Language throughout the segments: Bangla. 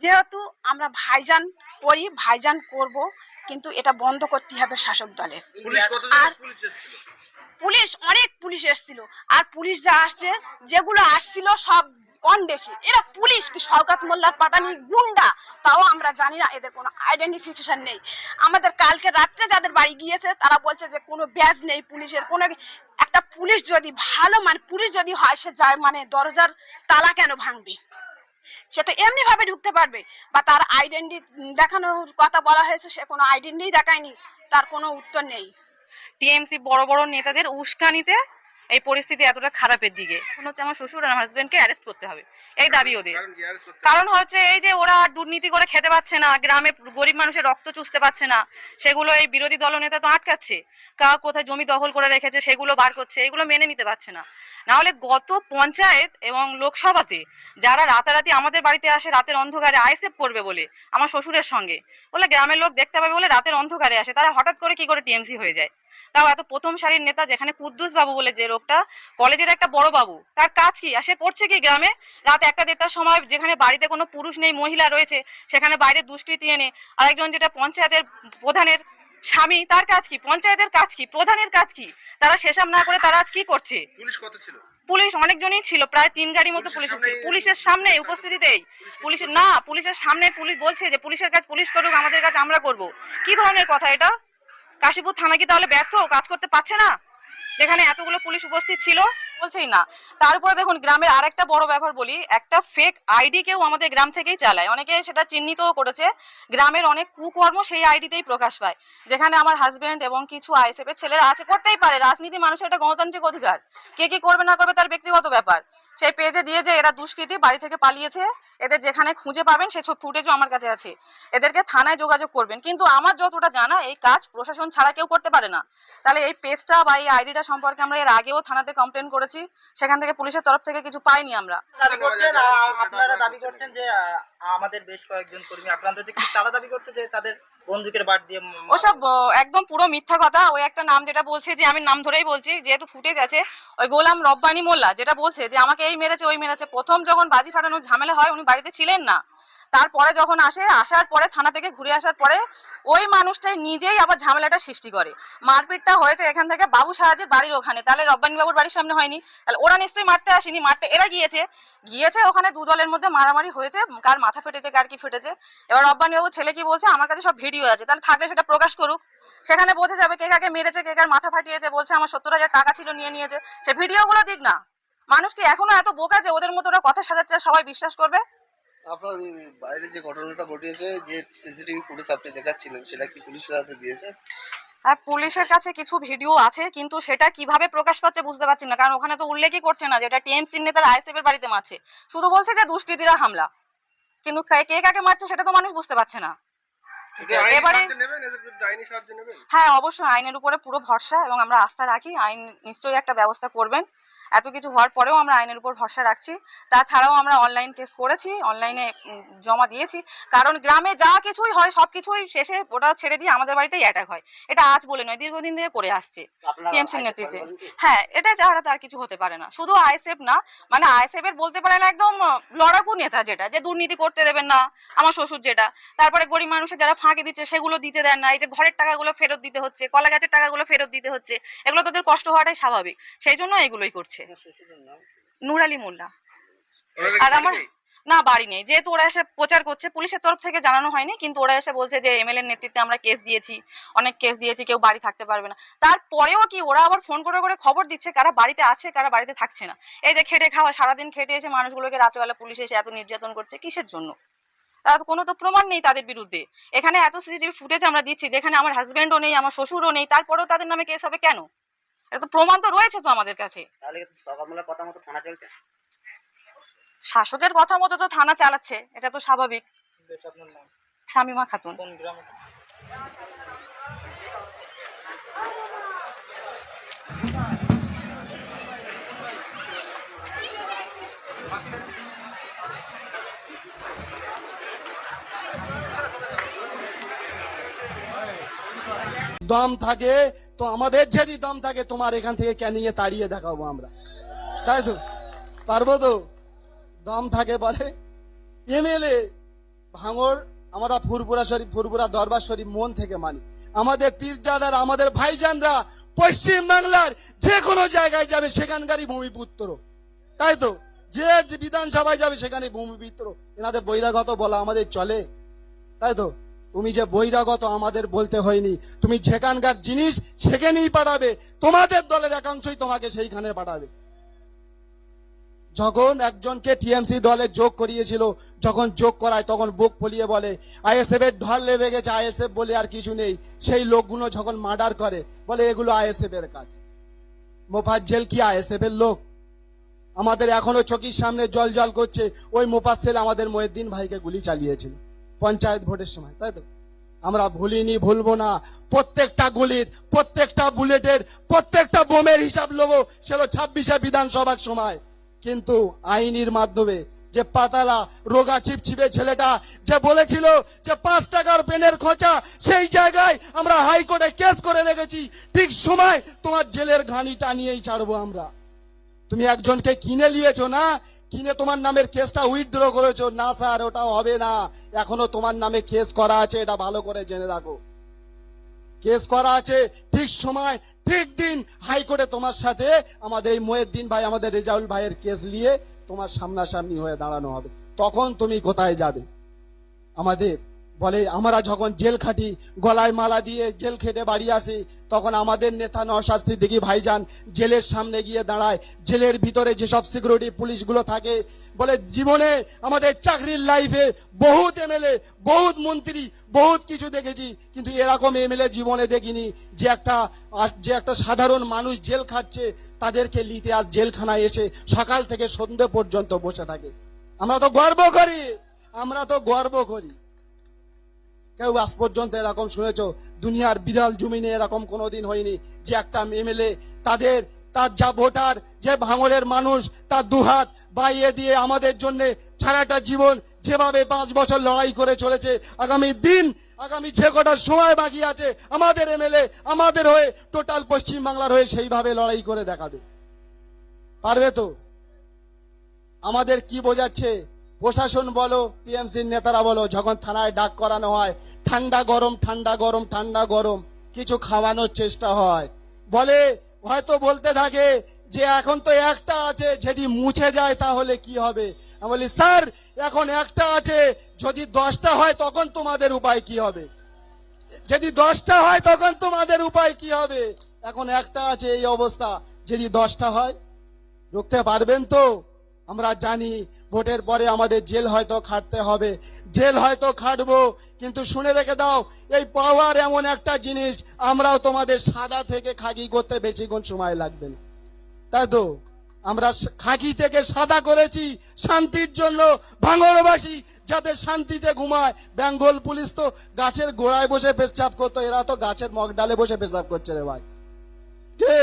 যেহেতু আমরা ভাইজান করি ভাইজান করব কিন্তু এটা বন্ধ করতে হবে শাসক দলের। পুলিশ আর- পুলিশ অনেক পুলিশ এসেছিল। আর পুলিশ যা আসছে যেগুলো আসছিল সব কন্ডেসি এরা পুলিশ কি শওকাত মোল্লার পাটানি গুন্ডা? তাও আমরা জানি না এদের কোনো আইডেন্টিফিকেশন নেই। আমাদের কালকে রাত্রে যাদের বাড়ি গিয়েছে তারা বলছে যে কোনো ব্যাজ নেই পুলিশের কোনো একটা পুলিশ যদি ভালো মানে পুলিশ যদি হয় সে যায় মানে দরজার তালা কেন ভাঙবে? সে তো এমনিভাবে ঢুকতে পারবে। বা তার আইডেন্টি দেখানোর কথা বলা হয়েছে, সে কোনো আইডেন্টি দেখায়নি, তার কোনো উত্তর নেই। টিএমসি বড় বড় নেতাদের উস্কানিতে এই পরিস্থিতি এতটা খারাপের দিকে। এখন হচ্ছে আমার শ্বশুর আর হাজবেন্ডকে অ্যারেস্ট করতে হবে। এই দাবি ওদের। কারণ কি হচ্ছে এই যে ওরা আর দুর্নীতি করে খেতে পাচ্ছে না গ্রামে গরিব মানুষের রক্ত চুষতে পারছে না সেগুলো এই বিরোধী দলনেতা তো আটকাচ্ছে। কার কোথায় জমি দখল করে রেখেছে সেগুলো বার করছে এগুলো মেনে নিতে পারছে না। নাহলে গত পঞ্চায়েত এবং লোকসভাতে যারা রাতারাতি আমাদের বাড়িতে আসে রাতের অন্ধকারে আইসেপ করবে বলে আমার শ্বশুরের সঙ্গে বলে গ্রামের লোক দেখতে পাবে বলে রাতের অন্ধকারে আসে তারা হঠাৎ করে কি করে টিএমসি হয়ে যায়? তাও এত প্রথম সারির নেতা যেখানে কুদ্দুস বাবু বলে যে লোকটা কলেজের একটা বড় বাবু তার কাজ কি? আর সে করছে কি গ্রামে? রাত একটা দেড়টার সময় যেখানে বাড়িতে কোনো পুরুষ নেই মহিলা রয়েছে সেখানে বাইরে দুষ্কৃতি এনে আরেকজন যেটা পঞ্চায়েতের প্রধানের স্বামী তার কাজ কি? পঞ্চায়েতের কাজ কি? প্রধানের কাজ কি? তারা সেসব না করে তারা আজ কি করছে? পুলিশ কত ছিল? পুলিশ অনেকজনই ছিল প্রায় তিন গাড়ি মতো পুলিশ ছিল সামনে- পুলিশের সামনে উপস্থিতিতেই। পুলিশের না পুলিশের সামনে পুলিশ বলছে যে পুলিশের কাজ পুলিশ করুক আমাদের কাজ আমরা করব। কি ধরনের কথা এটা? কাশীপুর থানা কি তাহলে ব্যর্থ? কাজ করতে পারছে না? যেখানে এতগুলো পুলিশ উপস্থিত ছিল? বলছেই না। তারপরে দেখুন, গ্রামের আরেকটা বড় ব্যাপার বলি, একটা ফেক আইডি কেউ আমাদের গ্রাম থেকেই চালায়। অনেকে সেটা চিহ্নিতও করেছে। গ্রামের অনেক কুকর্ম সেই আইডিতেই প্রকাশ পায়। যেখানে আমার হাজবেন্ড এবং কিছু আইসেফের ছেলেরা আছে, করতেই পারে। রাজনীতি মানুষের একটা গণতান্ত্রিক অধিকার। কে কি করবে না করবে তার ব্যক্তিগত ব্যাপার। সেই পেজে দিয়ে যে এরা দুষ্কৃতী বাড়ি থেকে পালিয়েছে, এদের যেখানে খুঁজে পাবেন সে সব ফুটেজও আমার কাছে আছে। এদেরকে থানায় যোগাযোগ করবেন। কিন্তু আমার যতটা জানা, এই কাজ প্রশাসন ছাড়া কেউ করতে পারে না। তাহলে এই পেজটা বা এই আইডিটা সম্পর্কে আমরা এর আগেও থানাতে কমপ্লেন করেছি। সেখান থেকে পুলিশের তরফ থেকে কিছু পাইনি আমরা। আপনারা দাবি করছেন যে আমাদের বেশ কয়েকজন কর্মী আক্রান্ত তারা দাবি করছে যে তাদের বন্দুকের বাট দিয়ে ওসব একদম পুরো মিথ্যা কথা। ওই একটা নাম যেটা বলছে যে, আমি নাম ধরেই বলছি, যেহেতু ফুটেজ আছে, ওই গোলাম রব্বানি মোল্লা যেটা বলছে যে, আমাকে এই মেরেছে, ওই মেরেছে। প্রথম যখন বাজি ফাটানোর ঝামেলা হয়, উনি বাড়িতে ছিলেন না। তারপরে যখন আসে, আসার পরে থানা থেকে ঘুরে আসার পরে ওই মানুষটাই নিজেই আবার ঝামেলাটা সৃষ্টি করে। মারপিটটা হয়েছে এখান থেকে বাবু সাহাজের বাড়ির ওখানে। তাহলে রব্বানি বাবুর বাড়ির সামনে হয়নি। তাহলে ওরা নিশ্চয়ই মারতে আসেনি। মারতে, এরা গিয়েছে। গিয়েছে ওখানে দু দলের মধ্যে মারামারি হয়েছে। কার মাথা ফেটেছে, কার কি ফেটেছে। এবার রব্বানি বাবু ছেলে কি বলছে? আমার কাছে সব ভিডিও আছে। তাহলে থাকলে সেটা প্রকাশ করুক। সেখানে বোঝা যাবে কে কাকে মেরেছে, কে কার মাথা ফাটিয়েছে। বলছে, আমার সত্তর হাজার টাকা ছিল, নিয়ে নিয়েছে। সে ভিডিওগুলো দিক না। মানুষ কি এখনও এত বোকা যে ওদের মতো ওরা কথা সাজাচ্ছে, সবাই বিশ্বাস করবে? আপনার বাইরে যে ঘটনাটা ঘটিয়েছে যে সিসিটিভি ফুটেজ আপনি দেখাচ্ছিলেন সেটা কি পুলিশের হাতে দিয়েছে? আর পুলিশের কাছে কিছু ভিডিও আছে কিন্তু সেটা কীভাবে প্রকাশ পাচ্ছে বুঝতে পারছি না। কারণ ওখানে তো উল্লেখই করছে না যে এটা টিএমসি নেতার আইএসএফ এর বাড়িতে মারছে। শুধু বলছে যে দুষ্কৃতীরা হামলা। কিন্তু কে কে কাকে মারছে সেটা তো মানুষ বুঝতে পারছে না। এবারে- হ্যাঁ অবশ্যই আইনের উপরে পুরো ভরসা এবং আমরা আস্থা রাখি। আইন নিশ্চয়ই একটা ব্যবস্থা করবেন। এত কিছু হওয়ার পরেও আমরা আইনের উপর ভরসা রাখছি। তাছাড়াও আমরা অনলাইন কেস করেছি অনলাইনে জমা দিয়েছি। কারণ গ্রামে যা কিছুই হয় সব কিছুই শেষে ওটা ছেড়ে দিয়ে আমাদের বাড়িতেই অ্যাটাক হয়। এটা আজ বলে নয় দীর্ঘদিন ধরে করে আসছে। আইসেফ নেতৃত্বে। হ্যাঁ এটা ছাড়া তার কিছু হতে পারে না। শুধু আইএসএফ না মানে আইএসএফ এর বলতে পারেন একদম লড়াকু নেতা যেটা যে দুর্নীতি করতে দেবেন না আমার শ্বশুর যেটা। তারপরে গরিব মানুষের যারা ফাঁকি দিচ্ছে সেগুলো দিতে দেন না। এই যে ঘরের টাকাগুলো ফেরত দিতে হচ্ছে কলা গাছের টাকাগুলো ফেরত দিতে হচ্ছে এগুলো তাদের কষ্ট হওয়াটাই স্বাভাবিক। সেই জন্য এগুলোই করছে। শ্বশুরের নুর আলী মোল্লা। আর আমার না বাড়ি নেই। যেহেতু ওরা এসে প্রচার করছে পুলিশের তরফ থেকে জানানো হয়নি কিন্তু ওরা এসে বলছে যে এমএলএর নেতৃত্বে আমরা কেস দিয়েছি অনেক কেস দিয়েছি কেউ বাড়ি থাকতে পারবে না। তারপরেও কি ওরা আবার ফোন করে করে খবর দিচ্ছে কারা বাড়িতে আছে কারা বাড়িতে থাকছে না? এই যে খেটে খাওয়া সারাদিন খেটে এসে মানুষগুলোকে রাত্রেবেলা পুলিশ এসে এত নির্যাতন করছে কিসের জন্য? তার কোনো তো প্রমাণ নেই তাদের বিরুদ্ধে। এখানে এত সিসিটিভি ফুটেজ আমরা দিচ্ছি যেখানে আমার হাজব্যান্ডও নেই আমার শ্বশুরও নেই তারপরেও তাদের নামে কেস হবে কেন? এটা তো প্রমাণ তো রয়েছে তো আমাদের কাছে। তাহলে কি সকালবেলা কথা মতো থানা চলছে? শাসকের কথা মতো তো থানা চালাচ্ছে এটা তো স্বাভাবিক। শামিমা খাতুন। কোন গ্রামে? দম থাকে, তো আমাদের যদি দম থাকে, তোমার এখান থেকে ক্যানিংয়ে তাড়িয়ে দেখাবো আমরা। তাই তো? পারব তো? দম থাকে বলে। এমএলএ ভাঙর, আমরা ফুরপুরা শরীফ ফুরপুরা দরবার শরীফ মন থেকে মানি। আমাদের পীরজাদার আমাদের ভাইজানরা পশ্চিম বাংলার যে কোনো জায়গায় যাবে, সেখানকারই ভূমিপুত্র। তাই তো? যে বিধানসভায় যাবে, সেখানে ভূমিপুত্র। এনাদের বহিরাগত বলা আমাদের চলে। তাই তো? তুমি যে বহিরাগত আমাদের বলতে হয়নি, তুমি যেখানকার জিনিস সেখানেই পাঠাবে, তোমাদের দলের একাংশই তোমাকে সেইখানে পাঠাবে। যখন একজনকে টিএমসি দলে যোগ করিয়েছিল, যখন যোগ করায় তখন বুক ফলিয়ে বলে, আইএসএফ এর ঢল লেগে গেছে, আইএসএফ বলে আর কিছু নেই। সেই লোকগুলো যখন মার্ডার করে, বলে, এগুলো আইএসএফ এর কাজ। মোফাজ্জেল কি আইএসএফ এর লোক? আমাদের এখনও চকির সামনে জল জল করছে। ওই মোফাজ্জেল আমাদের মহিউদ্দিন ভাইকে গুলি চালিয়েছিল। পঞ্চায়েত ভোটের সময়, তাই তো? আমরা ভুলিনি, ভুলবো না। প্রত্যেকটা গুলির, প্রত্যেকটা বুলেটের, প্রত্যেকটা বোমের হিসাব লোবো সেটা ছাব্বিশে বিধানসভার সময়। কিন্তু আইনির মাধ্যমে যে পাতালা রোগা চিপচিপে ছেলেটা যে বলেছিল যে পাঁচ টাকার পেনের খোঁচা, সেই জায়গায় আমরা হাইকোর্টে কেস করে রেখেছি। ঠিক সময় তোমার জেলের ঘানি টানিয়েই ছাড়বো আমরা। তুমি একজনকে কিনে নিয়েছো না? কিনে তোমার নামের কেসটা উইথড্র করেছ? না স্যার ওটা হবে না। এখনও তোমার নামে কেস করা আছে, এটা ভালো করে জেনে রাখো। কেস করা আছে, ঠিক সময়, ঠিক দিন হাইকোর্টে তোমার সাথে আমাদের এই মহিউদ্দিন ভাই, আমাদের রেজাউল ভাইয়ের কেস নিয়ে তোমার সামনাসামনি হয়ে দাঁড়ানো হবে। তখন তুমি কোথায় যাবে? আমাদের বলে, আমরা যখন জেল খাটি, গলায় মালা দিয়ে জেল খেটে বাড়ি আসি, তখন আমাদের নেতা নওশাদ সিদ্দিকী ভাইজান জেলের সামনে গিয়ে দাঁড়ায়। জেলের ভিতরে যেসব সিকিউরিটি পুলিশগুলো থাকে, বলে, জীবনে আমাদের চাকরির লাইফে বহুত এমএলএ বহুত মন্ত্রী, বহুত কিছু দেখেছি। কিন্তু এরকম এমএলএ জীবনে দেখিনি। যে একটা যে একটা সাধারণ মানুষ জেল খাটছে, তাদেরকে লিতে আজ জেলখানায় এসে সকাল থেকে সন্ধে পর্যন্ত বসে থাকে। আমরা তো গর্ব করি, আমরা তো গর্ব করি। কেউ আজ পর্যন্ত এরকম শুনেছ, দুনিয়ার বিরল জমিনে এরকম কোনোদিন হয়নি যে একটা এমএলএ তাদের, তার যা ভোটার, যে ভাঙড়ের মানুষ, তার দুহাত বাইয়ে দিয়ে আমাদের জন্য সারাটা জীবন যেভাবে পাঁচ বছর লড়াই করে চলেছে, আগামী দিন, আগামী যে কটা সময় বাকি আছে, আমাদের এমএলএ, আমাদের হয়ে, টোটাল পশ্চিম বাংলার হয়ে সেইভাবে লড়াই করে দেখাবে। পারবে তো? আমাদের কি বোঝাচ্ছে? প্রশাসন বলো, টিএমসির নেতারা বলো, যখন থানায় ডাক করানো হয়, ঠান্ডা গরম ঠান্ডা গরম ঠান্ডা গরম, কিছু খাওয়ানোর চেষ্টা হয়। বলে, হয়তো বলতে থাকে যে এখন তো একটা আছে, যদি মুছে যায় তাহলে কি হবে? আমি বলি, স্যার, এখন একটা আছে, যদি দশটা হয় তখন তোমাদের উপায় কি হবে? যদি দশটা হয় তখন তোমাদের উপায় কি হবে? এখন একটা আছে এই অবস্থা, যদি দশটা হয়, রুখতে পারবেন তো? আমরা জানি ভোটের পরে আমাদের জেল হয়তো খাটতে হবে। জেল হয়তো খাটবো, কিন্তু শুনে রেখে দাও, এই পাওয়ার এমন একটা জিনিস, আমরাও তোমাদের সাদা থেকে খাকি করতে বেশিক্ষণ সময় লাগবে তাই তো, আমরা খাকি থেকে সাদা করেছি, শান্তির জন্য ভাঙরবাসী যাতে শান্তিতে ঘুমায়। বেঙ্গল পুলিশ তো গাছের গোড়ায় বসে পেশাব করতো, এরা তো গাছের মগ ডালে বসে পেশাব করছে রে ভাই। কে?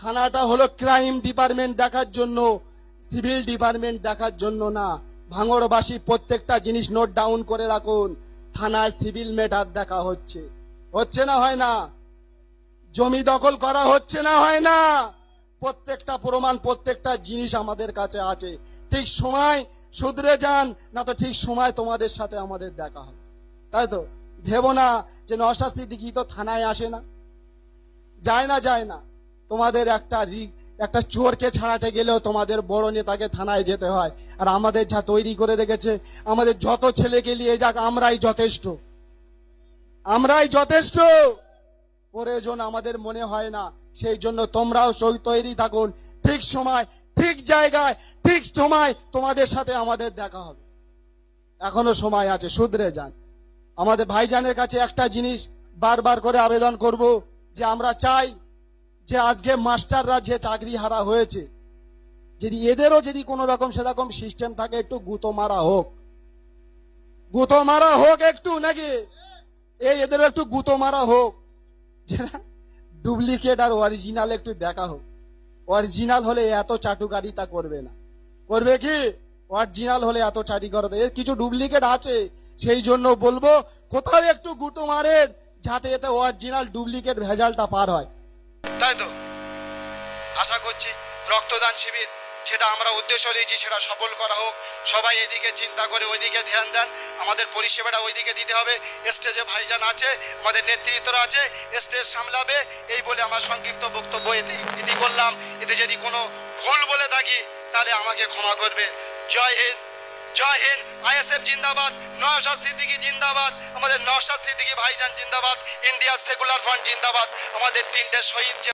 থানাটা হলো ক্রাইম ডিপার্টমেন্ট দেখার জন্য সিভিল ডিপার্টমেন্ট দেখার জন্য না। ভাঙড়বাসী প্রত্যেকটা জিনিস নোট ডাউন করে রাখুন। থানায় সিভিল ম্যাটার দেখা হচ্ছে। হচ্ছে না হয় না? জমি দখল করা হচ্ছে না হয় না? প্রত্যেকটা প্রমাণ, প্রত্যেকটা জিনিস আমাদের কাছে আছে। ঠিক সময় শুধরে যান, না তো ঠিক সময় তোমাদের সাথে আমাদের দেখা হবে। তাই তো? ভেবো না যে নশা সিদ্দিকি তো থানায় আসে না। যায় না যায় না। তোমাদের একটা একটা চোরকে ছাড়াতে গেলেও তোমাদের বড় নেতাকে থানায় যেতে হয়। আর আমাদের যা তৈরি করে রেখেছে, আমাদের যত ছেলেকে নিয়ে যাক, আমরাই যথেষ্ট। আমরাই যথেষ্ট! প্রয়োজন আমাদের মনে হয় না। সেই জন্য তোমরাও সই তৈরি থাকুন। ঠিক সময়, ঠিক জায়গায়, ঠিক সময় তোমাদের সাথে আমাদের দেখা হবে। এখনও সময় আছে, শুধরে যান। আমাদের ভাইজানের কাছে একটা জিনিস বারবার করে আবেদন করব যে আমরা চাই যে আজকে মাস্টাররা যে চাকরি হারা হয়েছে, যদি এদেরও যদি কোনো রকম সেরকম সিস্টেম থাকে, একটু গুঁতো মারা হোক। গুঁতো মারা হোক একটু নাকি? এই এদেরও একটু গুঁতো মারা হোক। ডুপ্লিকেট আর অরিজিনাল একটু দেখা হোক। অরিজিনাল হলে এত চাটুকারিতা করবে না। করবে কি? অরিজিনাল হলে এত চাটি করতে এর কিছু ডুপ্লিকেট আছে। সেই জন্য বলব, কোথাও একটু গুঁতো মারেন, যাতে এতে অরিজিনাল ডুপ্লিকেট ভেজালটা পার হয়। তাই তো? আশা করছি রক্তদান শিবির সেটা আমরা উদ্দেশ্য নিয়েছি, সেটা সফল করা হোক। সবাই এদিকে চিন্তা করে ওইদিকে ধ্যান দেন। আমাদের পরিষেবাটা ওইদিকে দিতে হবে। স্টেজে ভাইজান আছে, আমাদের নেতৃত্বরা আছে, স্টেজ সামলাবে। এই বলে আমার সংক্ষিপ্ত বক্তব্য এতে ইতি করলাম। এতে যদি কোনো ভুল বলে থাকি, তাহলে আমাকে ক্ষমা করবেন। জয় হিন্দ। জয় হিন্দ, আইএসএফ জিন্দাবাদ, নওশাদ সিদ্দিকী জিন্দাবাদ, আমাদের নওশাদ সিদ্দিকী ভাইজান জিন্দাবাদ ইন্ডিয়া সেকুলার ফ্রন্ট জিন্দাবাদ, আমাদের তিনটে শহীদ